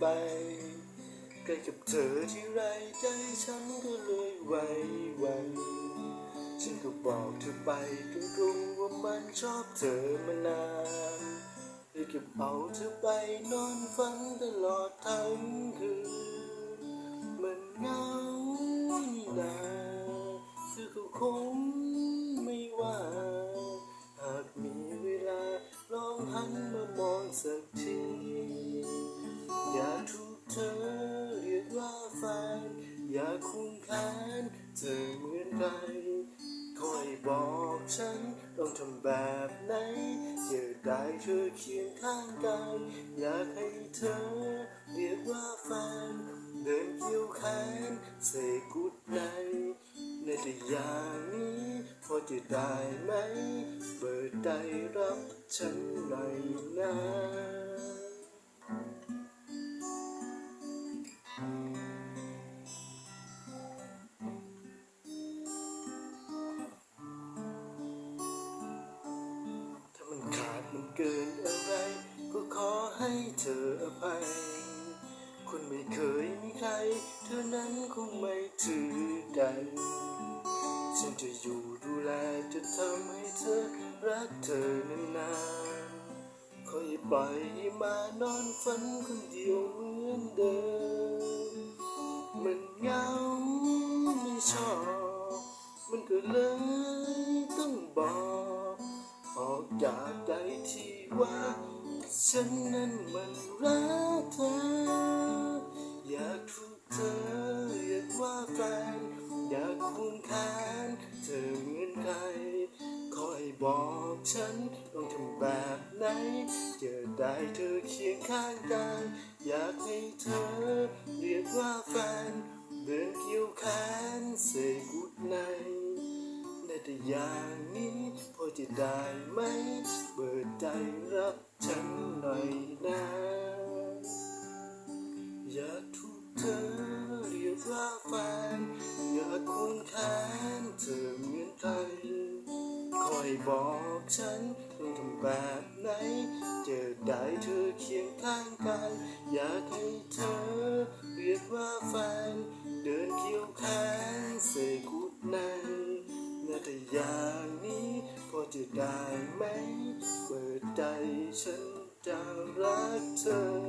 ใกล้กับเธอที่ไรใจฉันก็เลยไหวไหวฉันก็บอกเธอไปตรงๆว่ามันชอบเธอมานานเลยเก็บเอาเธอไปนอนฝันตลอดทั้งคืนมันเหงานี่นา คุ้นค้นเธอเหมือนใครคอยบอกฉันต้องทำแบบไหนอย่าได้เธอเคียงข้างกายอยากให้เธอเรียกว่าแฟนเดินเกี่ยวแขนเสกุดในในแต่อย่างนี้พอจะได้ไหม เปิดใจรับฉันหน่อยนะ คงไม่ถือกัน ฉันจะอยู่ดูแลจะทำให้เธอรักเธอนานๆคอยปล่อยมานอนฝันคนเดียวเหมือนเดิม มันเหงาไม่ชอบ มันก็เลยต้องบอก ออกจากใจที่ว่า ฉันนั้นมันรักเธออยากถูกเธอ เรียกว่าแฟนอยากคุ้นคานเธอเหมือนใครคอยบอกฉันต้องทำแบบไหนจะได้เธอเคียงข้างกายอยากให้เธอเรียกว่าแฟนเดินเกี่ยวแขนเสกกุดในในแต่อย่างนี้พอจะได้ไหม เปิดใจรับฉันหน่อยนะ บอกฉันต้อทำแบบไหนจะได้เธอเคียงข้างกัน อยากให้เธอเรียกว่าแฟน เดินเคียวแขนเสกุดนั้นน่าจะอย่างนี้พอจะได้ไหม เปิดใจฉันจะรักเธอ